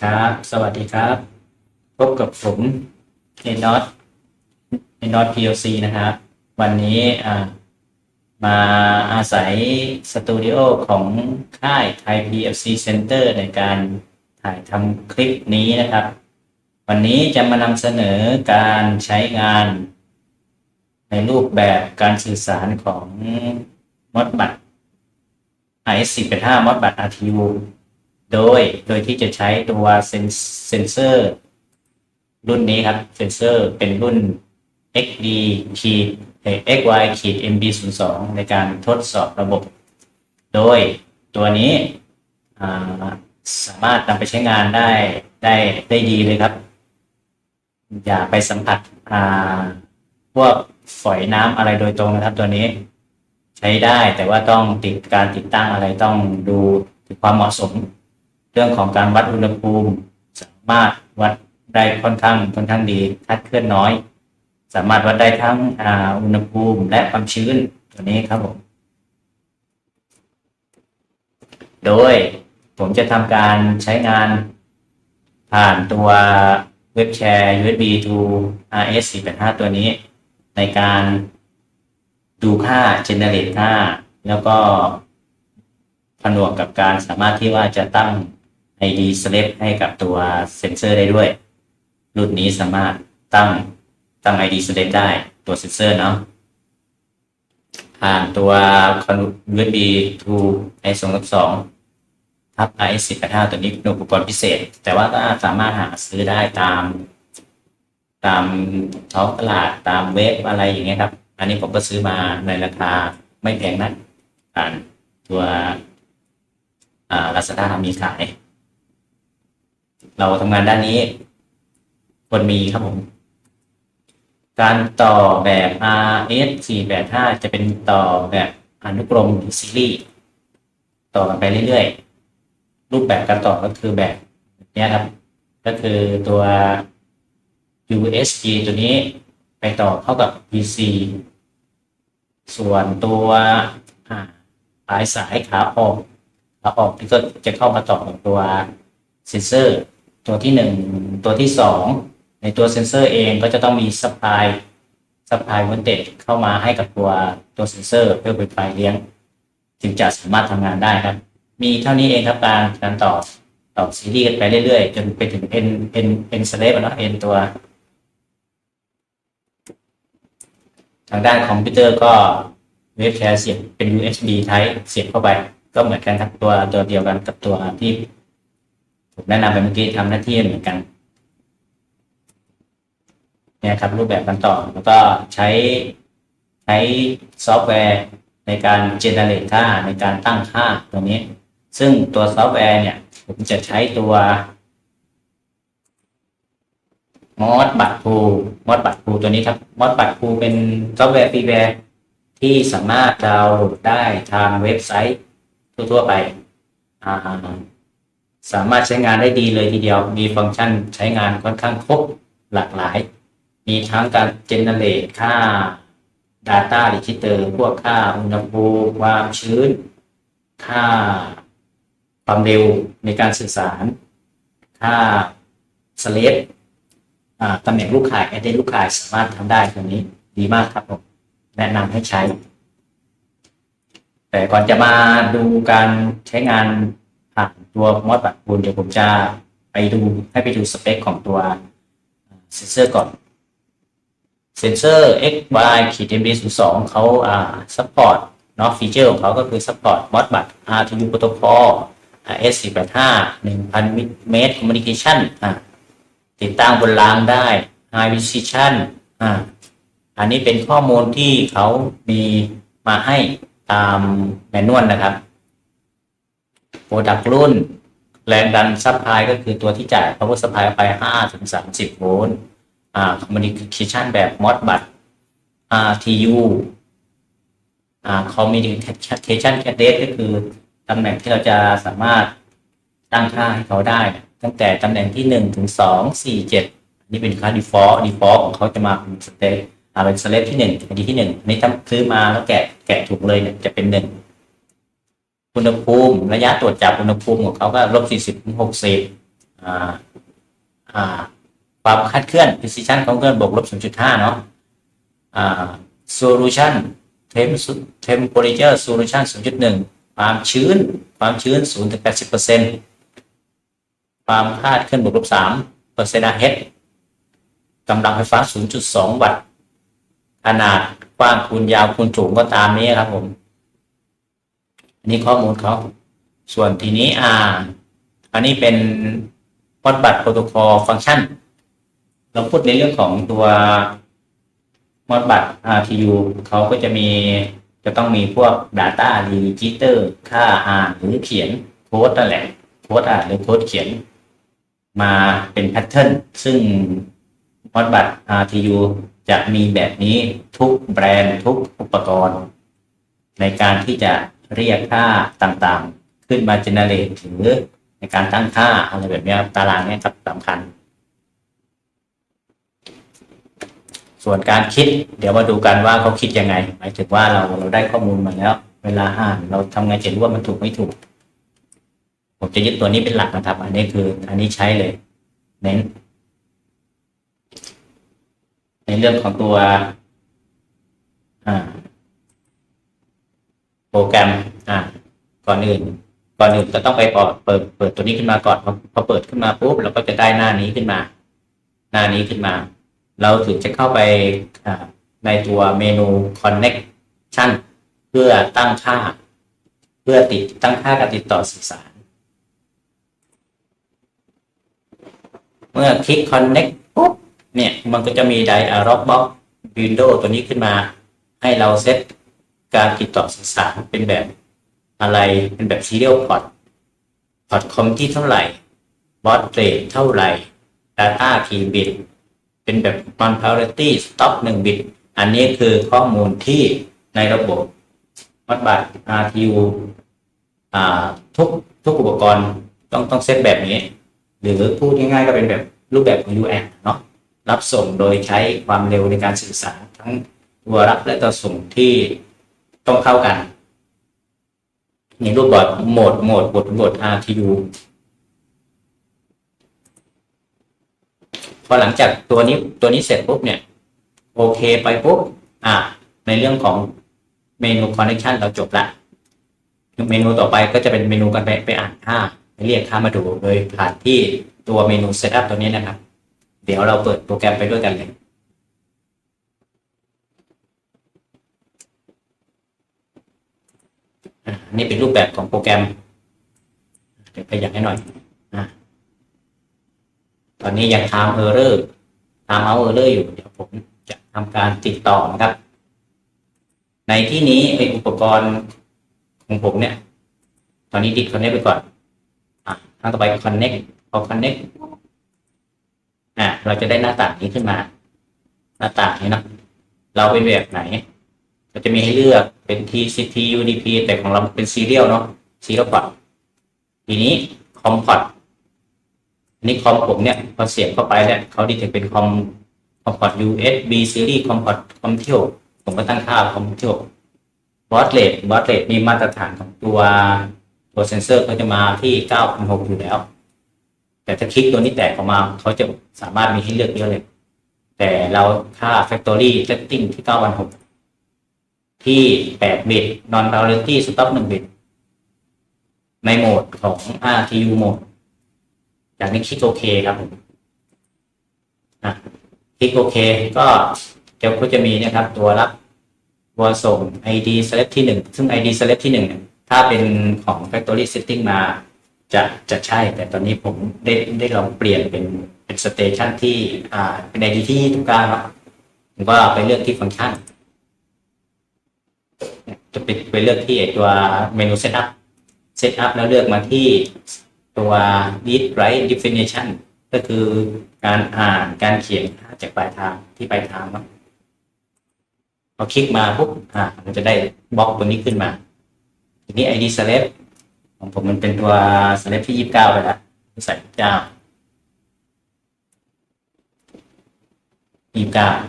ครับ สวัสดีครับ พบกับผมเอนอตเอนอต PLC นะครับ วันนี้มาอาศัยสตูดิโอของค่ายไทย PLC Center ในการถ่ายทำคลิปนี้นะครับ วันนี้จะมานำเสนอการใช้งาน ในรูปแบบการสื่อสารของมอดบัต IS485 มอดบัต RTU โดยโดยที่จะใช้ตัวเซนเซนเซอร์ รุ่นนี้ครับเซนเซอร์เป็นรุ่น XD ขีด XY ขีด MB02 ในการทดสอบระบบ โดยตัวนี้สามารถนำไปใช้งานได้ได้ได้ดีเลยครับ อย่าไปสัมผัสพวกฝอยน้ำอะไรโดยตรงนะครับตัวนี้ ใช้ได้แต่ว่าต้องติดการติดตั้งอะไรต้องดูถึงความเหมาะสม เรื่องของการวัดอุณหภูมิ สามารถวัดได้ค่อนข้างค่อนข้างดีคัดเคลื่อนน้อย สามารถวัดได้ทั้งอุณหภูมิและความชื้นตัวนี้ครับผม โดยผมจะทำการใช้งานผ่านตัวเว็บแชร์ USB to RS 485ตัวนี้ ในการดูค่า generate ค่า แล้วก็ผนวกกับการสามารถที่ว่าจะตั้ง ID select ให้กับตัวเซนเซอร์ได้ด้วย รุ่นนี้สามารถตั้งตั้ง ID select ได้ตัวเซนเซอร์เนาะผ่านตัว USB to i 2 2ทับ i 1 8 5ตัวนี้เป็นอุปกรณ์พิเศษ แต่ว่าก็สามารถหาซื้อได้ตาม ตามท้องตลาดตามเว็บอะไรอย่างเงี้ยครับ อันนี้ผมก็ซื้อมาในราคาไม่แพงนักผ่านตัวอ่า Lazada มีขาย เราทำงานด้านนี้ควรมีครับผม การต่อแบบ RS 485 จะเป็นต่อแบบอนุกรมหรือซีรีส์ต่อกันไปเรื่อยๆ รูปแบบการต่อก็คือแบบนี้ครับ ก็คือตัว USB ตัวนี้ไปต่อเข้ากับ PC ส่วนตัวอ่าปลายสายขาออกขาออกที่ก็จะเข้ามาต่อกับตัวเซนเซอร์ ตัวที่หนึ่งตัวที่สองในตัวเซนเซอร์เองก็จะต้องมีสปายสปายว o นเตเข้ามาให้กับตัวตัวเซนเซอร์เพื่อเป็นไฟเลี้ยงจึงจะสามารถทำงานได้ครับ มีเท่านี้เองครับการการต่อต่อซีรีส์กันไปเรื่อยๆ จนไปถึง N N N slave อะเนาะ N ตัว ทางด้านคอมพิวเตอร์ก็เว็บแชร์เสียบเป็น USB Type เสียบเข้าไป ก็เหมือนกันครับตัวตัวเดียวกันกับตัวที่ ผมแนะนำไปเมื่อกี้ทำหน้าที่เหมือนกันเนี่ยครับรูปแบบการต่อแล้วก็ใช้ใช้ซอฟต์แวร์ในการเจเนเรตค่าในการตั้งค่าตรงนี้ ซึ่งตัวซอฟต์แวร์เนี่ย ผมจะใช้ตัวมอสบัตพูมอสบัตพูตัวนี้ครับมอสบัตพูเป็นซอฟต์แวร์ฟรีแวร์ที่สามารถดาวน์โหลดได้ทางเว็บไซต์ทั่วๆไปอ่า สามารถใช้งานได้ดีเลยทีเดียว มีฟังก์ชันใช้งานค่อนข้างครบหลากหลาย มีทั้งการเจเนเรตค่า Data Register พวกค่าอุณหภูมิความชื้น ค่าความเร็วในการสื่อสาร ค่าสเลปตำแหน่งลูกข่ายแอดเดนลูกข่ายสามารถทำได้ตรงนี้ดีมากครับผม แนะนำให้ใช้ แต่ก่อนจะมาดูการใช้งาน ผ่านตัวมอดบัตรคูณเดี๋ยวผมจะไปดูให้ไปดูสเปคของตัวเซนเซอร์ก่อน เซนเซอร์ x y ขีด mb 0 2 เขาอ่าซัพพอร์ตเนาะฟีเจอร์ของเขาก็คือซัพพอร์ตมอดบัตร RTU protocol s 4 8 5 1000 เมตร communication อ่าติดตั้งบนรางได้ high precision อ่าอันนี้เป็นข้อมูลที่เขามีมาให้ตามแมนนวลนะครับ โปรดักรุ่น แรงดันซัพพลายก็คือตัวที่จ่าย power supply ไป5ถึง30 โวลต์อ่า communication แบบ modbus RTU อ่า communication address ก็คือตำแหน่งที่เราจะสามารถตั้งค่าให้เขาได้ ตั้งแต่ตำแหน่งที่ 1 ถึง 2 4 7 นี่เป็นค่า default default ของเขาจะมาเป็นสเตทอ่าเป็นสเลปที่1 ID ที่1นนี้ถ้าซื้อมาแล้วแกะแกะถูกเลยเนี่ยจะเป็น 1 อุณหภูมิ ระยะตรวจจับอุณหภูมิของเขาก็ลบสี่สิบถึงหกสิบความคาดเคลื่อน precision ของเคลื่อนบวกลบศูนย์จุดห้าเนาะ solution temperature solution ศูนย์จุดหนึ่งความชื้น ความชื้นศูนย์ถึงแปดสิบเปอร์เซ็นต์ความคาดเคลื่อนบวกลบสามเปอร์เซ็นต์เฮดกำลังไฟฟ้า 0.2 วัตต์ ขนาดกว้างคูณยาวคูณสูงก็ตามนี้ครับผม อันนี้ข้อมูลเขาส่วนทีนี้อ่า อันนี้เป็นพอดบัตโปรโตคอลฟังก์ชันเราพูดในเรื่องของตัวมอดบัต RTU เขาก็จะมีจะต้องมีพวก Data Register ค่าอ่านหรือเขียนโค้ดนั่นแหละโค้ดอ่านหรือโค้ดเขียน มาเป็นแพทเทิร์นซึ่งมอดบัต RTU จะมีแบบนี้ทุกแบรนด์ทุกอุปกรณ์ ในการที่จะ เรียกค่าต่างๆ ขึ้นมาเจเนเรตหรือในการตั้งค่าอะไรแบบนี้ตารางนี้ครับสำคัญ ส่วนการคิด เดี๋ยวมาดูกันว่าเขาคิดยังไง หมายถึงว่าเราเราได้ข้อมูลมาแล้ว เวลาอ่านเราทำไงจะรู้ว่ามันถูกไม่ถูก ผมจะยึดตัวนี้เป็นหลักนะครับ อันนี้คืออันนี้ใช้เลย เน้น ในเรื่องของตัว อ่า โปรแกรมอ่าก่อนอื่น ก่อนอื่นก็ต้องไปเปิดเปิดเปิดตัวนี้ขึ้นมาก่อนพอพอเปิดขึ้นมาปุ๊บเราก็จะได้หน้านี้ขึ้นมา หน้านี้ขึ้นมา เราถึงจะเข้าไปในตัวเมนู connection เพื่อตั้งค่า เพื่อติดตั้งค่าการติดต่อสื่อสาร เมื่อคลิก connect ปุ๊บเนี่ยมันก็จะมี dialog box window ตัวนี้ขึ้นมา ให้เราเซต การติดต่อสื่อสารเป็นแบบอะไรเป็นแบบ serial port พอร์ตคอมที่เท่าไหร่ baud rate เท่าไหร่ data กี่บิต เป็นแบบ non priority stop 1บิต อันนี้คือข้อมูลที่ในระบบวัดบัตร RTU ทุกทุกอุปกรณ์ต้องต้องเซตแบบนี้ หรือพูดง่ายๆก็เป็นแบบรูปแบบของ UART เนาะรับส่งโดยใช้ความเร็วในการสื่อสารทั้งตัวรับและตัวส่งที่ ต้องเข้ากันในรูปแบบโหมดโหมดบทบท RTU พอหลังจากตัวนี้ตัวนี้เสร็จปุ๊บเนี่ย โอเคไปปุ๊บอะในเรื่องของเมนู connection เราจบละเมนูต่อไปก็จะเป็นเมนูกันไปไปอ่านค่าไปเรียกค่ามาดูโดยผ่านที่ตัวเมนู setup ตัวนี้นะครับ เดี๋ยวเราเปิดโปรแกรมไปด้วยกันเลย อะนี่เป็นรูปแบบของโปรแกรม เดี๋ยวขยับให้หน่อยอะตอนนี้ยัง time error time out error อยู่ เดี๋ยวผมจะทำการติดต่อนะครับ ในที่นี้ไออุปกรณ์ของผมเนี่ย ตอนนี้ดิสคอนเน c t ไปก่อนอะครั้งต่อไป connect พอ connect อะเราจะได้หน้าต่างนี้ขึ้นมา หน้าต่างนี้เนะเราเป็นแบบไหน ก็จะมีให้เลือกเป็น TCP UDP แต่ของเราเป็นซีเรียลเนาะซีเรียลพอร์ตทีนี้คอมพอร์ตอันนี้คอมผมเนี่ยพอเสียบเข้าไปเนี่ยเขาดีเทคเป็นคอมคอมพอร์ต USB series คอมพอร์ตคอมเที่ยวผมก็ตั้งค่าคอมเที่ยวบอสเลดบอสเลดนี่มาตรฐานของตัวตัวเซนเซอร์เขาจะมาที่9,600อยู่แล้ว แต่ถ้าคลิกตัวนี้แตกออกมาเขาจะสามารถมีให้เลือกเยอะเลย แต่เราค่า factory setting ที่9,600 ที่ 8 บิต non priority stop 1 บิต ในโหมดของ RTU โหมด จากนี้คลิกโอเคครับผมนะคลิกโอเคก็เดี๋ยวก็จะมีนะครับ ตัวรับตัวส่ง ID select ที่ 1 ซึ่ง ID select ที่1เนี่ยถ้าเป็นของ factory setting มาจะจะใช่ แต่ตอนนี้ผมได้ได้ลองเปลี่ยนเป็นเป็นสเตชันที่อ่าเป็น ID ที่ตรงกางเนาะผมก็ไปเลือกที่ฟังก์ชัน จะไปไปเลือกที่ไอตัวเมนู setup setup แล้วเลือกมาที่ตัว read write definition ก็คือการอ่านการเขียนจากปลายทางที่ปลายทางเนาะพอคลิกมาปุ๊บอ่ามันจะได้บล็อกตัวนี้ขึ้นมา ทีนี้ ID select ของผมมันเป็นตัว select ที่ 29 ไปแล้วใส่เจ้า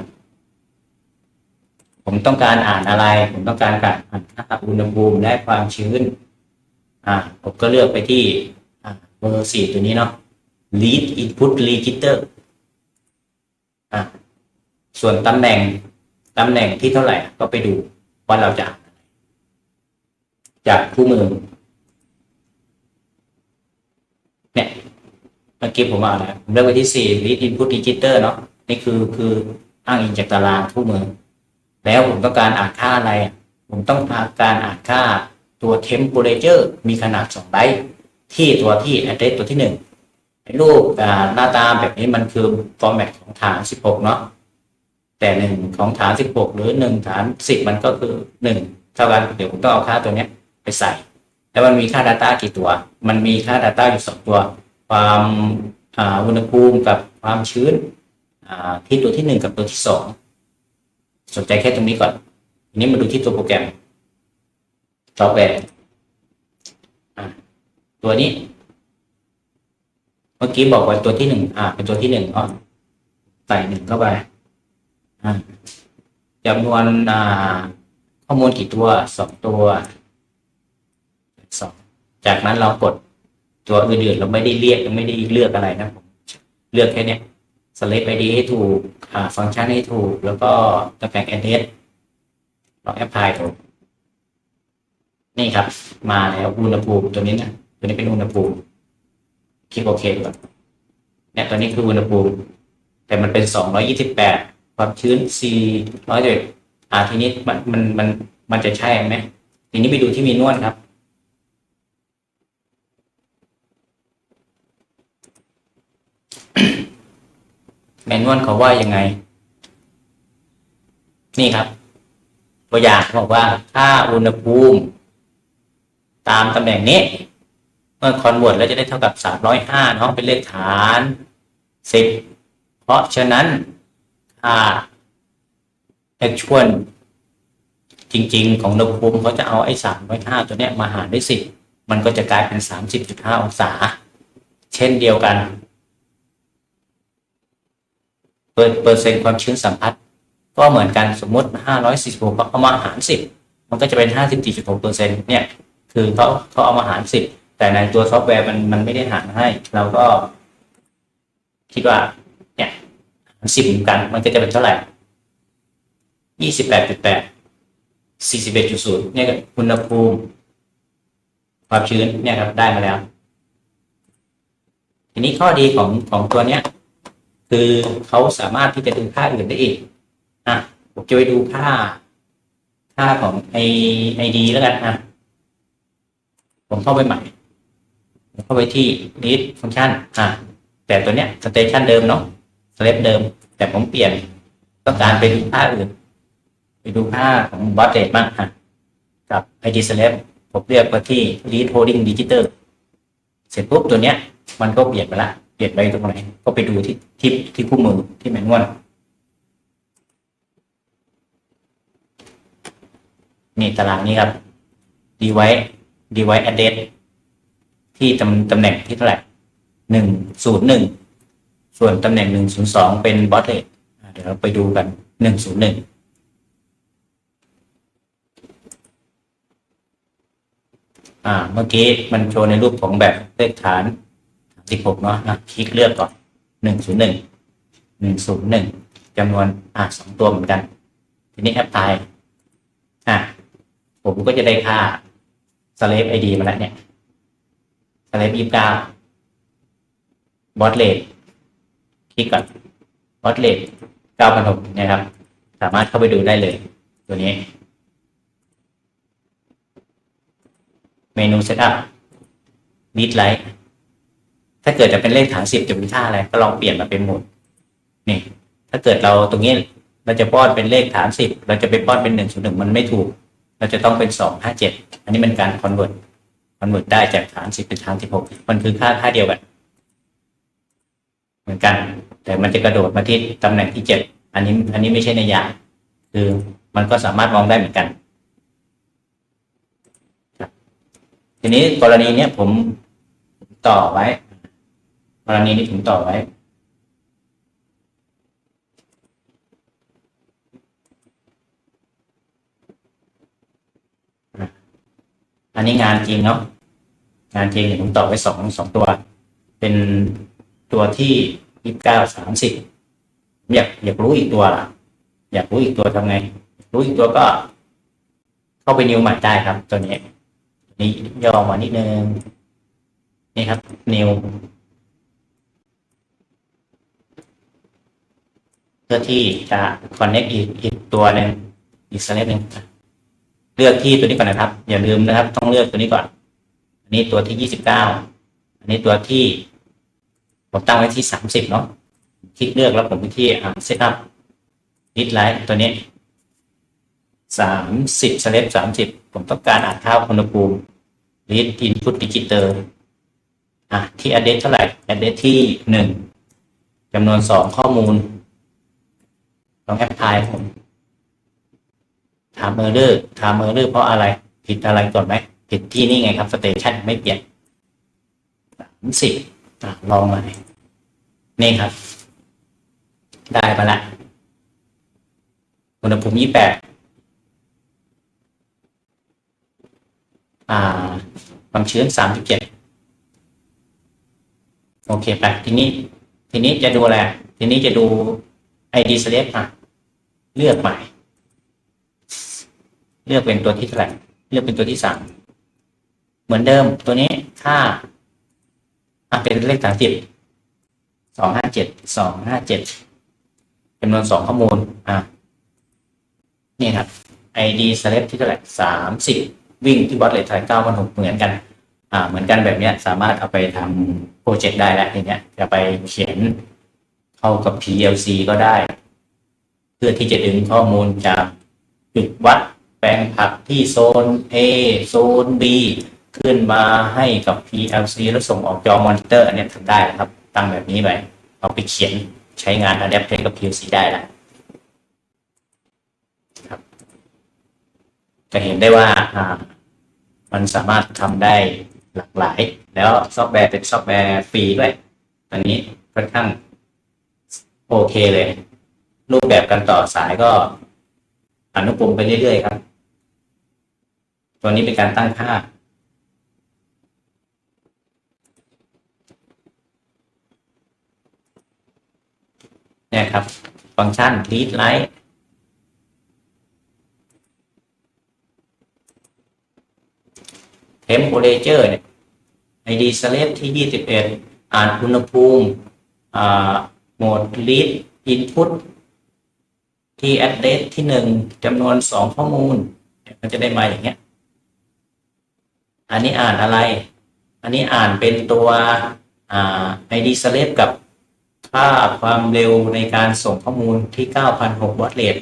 29 ผมต้องการอ่านอะไร ผมต้องการการอ่านค่าอุณหภูมิและความชื้น อ่า ผมก็เลือกไปที่เบอร์สี่ตัวนี้เนาะ lead input register อ่าส่วนตำแหน่งตำแหน่งที่เท่าไหร่ก็ไปดูว่าเราจะอ่านอะไรจากคู่มือ เนี่ยเมื่อกี้ผมว่าอะไรผมเลือกไปที่สี่ lead input register เนาะนี่คือคืออ้างอิงจากตารางคู่มือ แล้วผมต้องการอ่านค่าอะไร ผมต้องการอ่านค่าตัว temperature มีขนาด2ไบต์ที่ตัวที่ address ตัวที่หนึ่งไอ้รูปหน้าตาแบบนี้มันคือ format ของฐาน 16 เนาะแต่หนึ่งของฐาน 16 หรือหนึ่งฐาน 10 มันก็คือหนึ่งเท่ากันเดี๋ยวผมต้องเอาค่าตัวนี้ไปใส่ แล้วมันมีค่า Data กี่ตัว มันมีค่า Data อยู่สองตัว ความอุณหภูมิกับความชื้นที่ตัวที่หนึ่งกับตัวที่สอง สนใจแค่ตรงนี้ก่อนทีนี้มาดูที่ตัวโปรแกรมซอฟต์แวร์อะตัวนี้ เมื่อกี้บอกว่าตัวที่หนึ่งอ่า เป็นตัวที่หนึ่งเนาะใส่หนึ่งเข้าไปอ่าจำนวนอ่าข้อมูลกี่ตัวสองตัวสองจากนั้นเรากดตัวอื่นๆเราไม่ได้เรียกไม่ได้เลือกอะไรนะผมเลือกแค่นี้ สเนี้ย select id ให้ถูกอ่าฟังก์ชันให้ถูก แล้วก็ตำแหน่ง address ลอง apply ดูกนี่ครับ มาแล้วอุณหภูมิตัวนี้นะตัวนี้เป็นอุณหภูมิคลิกโอเคก่อนเนี่ยตัวนี้คืออุณหภูมิ แต่มันเป็นสองร้อยี่สิบแปดความชื้นสี่ร้อยเจ็ดอ่าทีนี้มันมันมันมันจะใช่ไหมทีนี้ไปดูที่มีนวดครับ นนวลเขาว่ายังไง นี่ครับ ตัวอย่างเขาบอกว่าค่าอุณหภูมิ ตามตำแหน่งนี้ เมื่อคอนเวิร์ตแล้วจะได้เท่ากับ305เนาะเป็นเลขฐาน10เพราะฉะนั้นค่า actual จริง ๆ ของอุณหภูมิเขาจะเอาไอ้305ตัวเนี้ยมาหารด้วย10มันก็จะกลายเป็น30.5องศา เช่นเดียวกัน เปอร์เปอร์เซ็นต์ความชื้นสัมผัสก็เหมือนกันสมมติ 546ก็เอามาหาร 10 มันก็จะเป็น 54.6เปอร์เซ็นต์เนี่ยคือเขาเขาเอามาหาร 10 แต่ในตัวซอฟต์แวร์มันมันไม่ได้หารให้ เราก็ คิดว่าเนี่ยหาร10เหมือนกันมันก็จะเป็นเท่าไหร่28.8 41.0เนี่ยก็อุณหภูมิความชื้นเนี่ยครับได้มาแล้ว ทีนี้ข้อดีของของตัวเนี้ย คือเขาสามารถที่จะดูค่าอื่นได้อีกอะผมจะไปดูค่าค่าของไอไอดีแล้วกันอะผมเข้าไปใหม่ผมเข้าไปที่ list function อะแต่ตัวเนี้ย station เดิมเนาะ select เดิม แต่ผมเปลี่ยนต้องการไปดูค่าอื่น ไปดูค่าของ bot rate บ้างอะกับ id select ผมเรียกไปที่ lead holding digital เสร็จปุ๊บตัวเนี้ย มันก็เปลี่ยนไปละ เปลี่ยนไปตรงไหนก็ไปดูที่ที่ที่คู่มือที่แมนนวลนี่ตารางนี้ครับ device device address ที่ตำตำแหน่งที่เท่าไหร่หนึ่งศูนย์หนึ่งส่วนตำแหน่งหนึ่งศูนย์สองเป็นบอสเลทเดี๋ยวเราไปดูกันหนึ่งศูนย์หนึ่งอ่า เมื่อกี้มันโชว์ในรูปของแบบเลขฐาน สิบหกเนาะนะคลิกเลือกก่อนหนึ่งศูนย์หนึ่งหนึ่งศูนย์หนึ่งจำนวนอ่าสองตัวเหมือนกัน ทีนี้แอปพลายอ่าผมก็จะได้ค่า slave id มาแล้วเนี่ย slave ยี่สิบเก้าบอสเลทคลิกก่อนบอสเลทเก้าพันหกนะครับ สามารถเข้าไปดูได้เลย ตัวนี้ เมนู setup read line ถ้าเกิดจะเป็นเลขฐานสิบจะเป็นค่าอะไร ก็ลองเปลี่ยนมาเป็นหมดนี่ ถ้าเกิดเราตรงนี้เราจะป้อนเป็นเลขฐานสิบเราจะไปป้อนเป็นหนึ่งศูนย์หนึ่งมันไม่ถูก เราจะต้องเป็นสองห้าเจ็ดอันนี้เป็นการคอนเวิร์ตคอนเวิร์ตได้จากฐานสิบเป็นฐานสิบหกมันคือค่าค่าเดียวกันเหมือนกัน แต่มันจะกระโดดมาที่ตำแหน่งที่เจ็ดอันนี้อันนี้ไม่ใช่ในยะคือมันก็สามารถมองได้เหมือนกัน ทีนี้กรณีเนี้ยผมต่อไว้ กรณีนี้ผมต่อไว้อันนี้งานจริงเนาะงานเทียงเนี่ยผมต่อไว้สองสองตัว เป็นตัวที่ยี่สิบเก้าสามสิบอยากอยากรู้อีกตัวล่ะ อยากรู้อีกตัวทำไง รู้อีกตัวก็ เข้าไปนิวใหม่ได้ครับ ตัวนี้นี่ย่อมานิดนึงนี่ครับนิว พื่อที่จะ connect อีกอีกตัวหนึ่งอีกสเต็ปหนึ่งเลือกที่ตัวนี้ก่อนนะครับ อย่าลืมนะครับ ต้องเลือกตัวนี้ก่อน อันนี้ตัวที่ยี่สิบเก้าอันนี้ตัวที่ผมตั้งไว้ที่สามสิบเนาะคลิกเลือกแล้วผมไปที่อ่า setup ลิดไลท์ตัวนี้สามสิบสเลปสามสิบผมต้องการอ่านค่าอุณหภูมิลิดอินพุตดิจิตอลอะที่ address เท่าไหร่ address ที่หนึ่งจำนวนสองข้อมูล ลองแอปพลายผม ถามเมอร์เลอร์ถามเมอร์เลอร์เพราะอะไร ผิดอะไรก่อนไหมผิดที่นี่ไงครับสเตชันไม่เปลี่ยนสิบลองใหม่นี่ครับ ได้มาละอุณหภูมิยี่แปดอ่าความชื้นสามสิบเจ็ดโอเคไปทีนี้ ทีนี้จะดูอะไร ทีนี้จะดู ID select อะ เลือกใหม่ เลือกเป็นตัวที่เท่าไหร่เลือกเป็นตัวที่สามเหมือนเดิมตัวนี้ค่าอะเป็นเลขสามสิบสองห้าเจ็ดสองห้าเจ็ดจำนวนสองข้อมูลอะนี่ครับ ID select ที่เท่าไหร่สามสิบวิ่งที่วัดเลยทายเก้าพันหกเหมือนกัน อ่า เหมือนกันแบบเนี้ย สามารถเอาไปทำโปรเจกต์ได้แล้วทีเนี้ยจะไปเขียน เข้ากับ PLC ก็ได้ เพื่อที่จะดึงข้อมูลจากจุดวัดแปลงผักที่โซน A โซน B ขึ้นมาให้กับ PLC แล้วส่งออกจอมอนิเตอร์อันเนี้ยทำได้นะครับ ตั้งแบบนี้ไปเอาไปเขียนใช้งาน Adapt กับ PLC ได้แล้วครับจะเห็นได้ว่ามันสามารถทำได้หลากหลาย แล้วซอฟต์แวร์เป็นซอฟต์แวร์ฟรีด้วย อันนี้ค่อนข้าง โอเคเลย รูปแบบการต่อสายก็อนุกรมไปเรื่อยๆครับ ตัวนี้เป็นการตั้งค่า เนี่ยครับ ฟังก์ชัน read write temperature เนี่ย ID select ที่ 21 อ่านอุณหภูมิอ่า โหมด read input ที่ address ที่หนึ่งจำนวนสองข้อมูล มันจะได้มาอย่างเงี้ย อันนี้อ่านอะไร อันนี้อ่านเป็นตัวอ่า ID select กับค่าความเร็วในการส่งข้อมูลที่9,006วัตต์เรท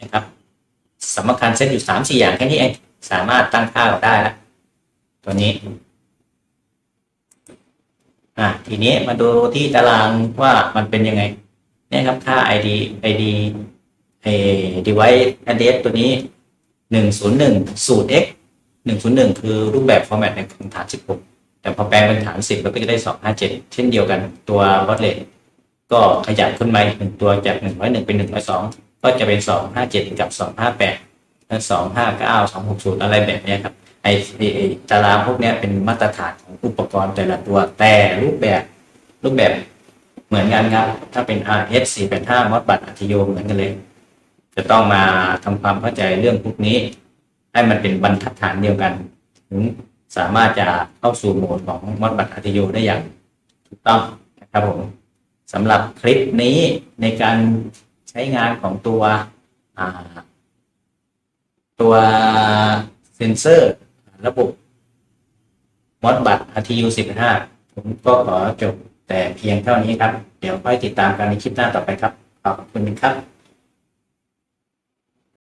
นะครับสำคัญเซตอยู่สามสี่อย่างแค่นี้เอง สามารถตั้งค่าได้แล้วตัวนี้ อะทีนี้มาดูที่ตารางว่ามันเป็นยังไงเนี่ยครับค่า ID ID เอ device address ตัวนี้ 101สูตร x 101 คือรูปแบบ format ในของฐาน 16 แต่พอแปลงเป็นฐาน 10 แล้วก็จะได้ 257 เช่นเดียวกันตัว baud rate ก็ขยับขึ้นมาอีกหนึ่งตัวจาก 101 เป็น 102 ก็จะเป็น 257 กับ 258และ259 260 อะไรแบบนี้ครับ ไอไอ้ไอ้ตารางพวกนี้เป็นมาตรฐานของอุปกรณ์แต่ละตัว แต่รูปแบบรูปแบบเหมือนกันครับ ถ้าเป็น RS 485มอดบัตรอัธโยเหมือนกันเลย จะต้องมาทำความเข้าใจเรื่องพวกนี้ ให้มันเป็นบรรทัดฐานเดียวกัน ถึงสามารถจะเข้าสู่โหมดของมอดบัตรอัธโยได้อย่างถูกต้องนะครับผมสำหรับคลิปนี้ในการใช้งานของตัวตัวเซนเซอร์ ระบบมอดบัตร RTU 15 ผมก็ขอจบแต่เพียงเท่านี้ครับ เดี๋ยวค่อยติดตามกันในคลิปหน้าต่อไปครับ ขอบคุณครับ